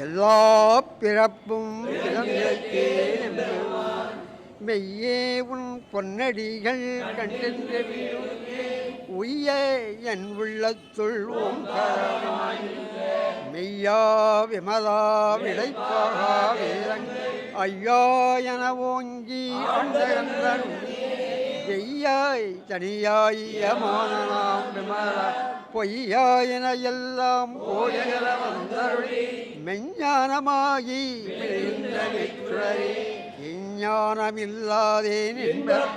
எல்லா பிறப்பும் மெய்யே உன் பொன்னடிகள் கண்டென்ற உய்ய என் உள்ளத்துள் மெய்யா விமலா விடைப்பாகா வேதங் ஐயா என ஓங்கி அண்டகன்றன் செய்யாய் தனியாய் அமானனாம் விமலா பொய்யாயின எல்லாம் போயகல வந்தருளி மெஞ்ஞானமாகி விளைந்த வெற்றுரை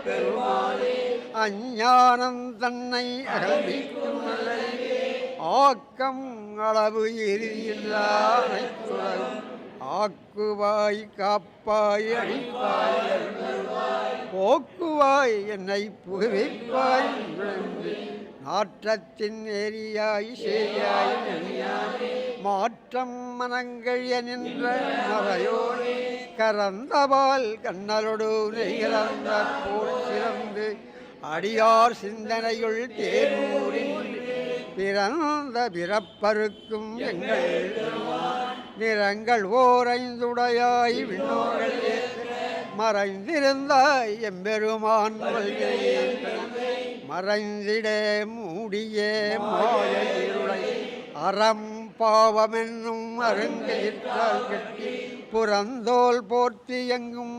பெருமானே அஞ்ஞானம் தன்னை அகழ்விக்கும் ஆக்கம் அளவு எரியில்லா ஆக்குவாய் காப்பாய் அழிப்பாய் புகுவாய் என்னை புகுவிப்பாய் நாற்றத்தின் ஏரியாய் சேயாய் மாற்றம் மனங்கழிய நின்ற மறையோனே கரந்தவால் கண்ணலொடு நெய்கிறந்த போல் சிறந்து அடியார் சிந்தனையுள் தேர்வூரின் பிறந்த பிறப்பருக்கும் எங்கள் நிறங்கள் ஓரைந்துடையாய் விண்ணோர்கள் மறைந்திருந்தாய் எம்பெருமான் கொள்கையே மறைந்திட மூடிய அறம் பாவமென்னும் அருங்கயிற்றால் கட்டி புறந்தோல் போர்த்தி எங்கும்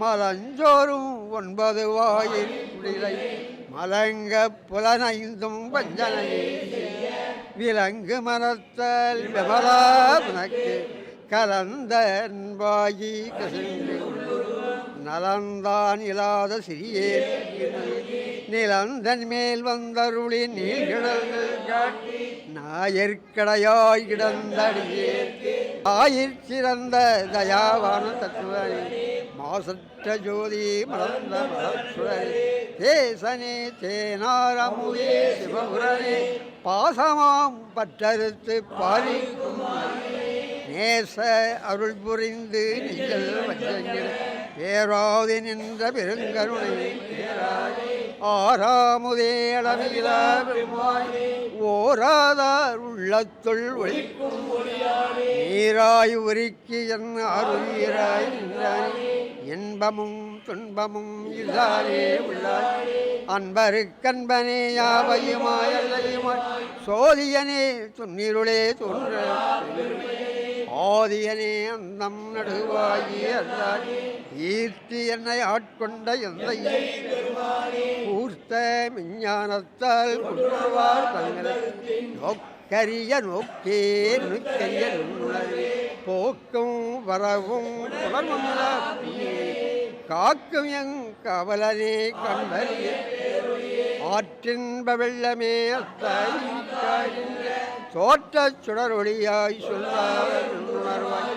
மலஞ்சோறும் ஒன்பது வாயில் குடிலை மலங்க புலனைந்தும் வஞ்சனை விலங்கு மரத்தல் விமலா உனக்கு கலந்த அன்பாகி நலந்தான் இல்லாத சிறியே. நிலந்தன் மேல் வந்தருளி நீழ்கிடல்கள் காட்டி நாயற்கடையாய் கிடந்தடியே. ஆயிற் சிறந்த தயாவான தத்துவ மாசற்ற ஜோதி மலர்ந்த மலர்சுடரே தேசனே தேனாரமுதே சிவபுரனே. பாசமாம் பற்றறுத்து பாரிக்கும் நேச அருள் புரிந்து நெஞ்சல் வஞ்சங்கள் பேராது நின்ற பெருங்கருணை. பேராதே. ஆறாமுதே அளவிலா ஓராதார் உள்ளத்துள் ஒழிக்கும் நீராய் உருக்கி என் அருளாய் இன்பமும் துன்பமும் இல்லாதே உள்ளாய். அன்பருக்கன்பனே யாவையுமாய் சோதியனே துன்னிருளே தோன்ற. ஆதியனே அந்தம் நடுவாகி அல்லாய் ஈர்த்தி என்னை ஆட்கொண்ட எந்தை கூர்த்த விஞ்ஞானத்தால் குற்றுவார் தங்களை. நோக்கரிய நோக்கே நுக்கரிய நுண்ணுணர்வே போக்கும் வரவும் புலனுள்ளா காக்கும் எங் கவலனே கண்டறிய ஆற்றின்ப வெள்ளமே அத்தாய் தோற்ற சுடரொளியாய் சொல்லாத உணர்வாய்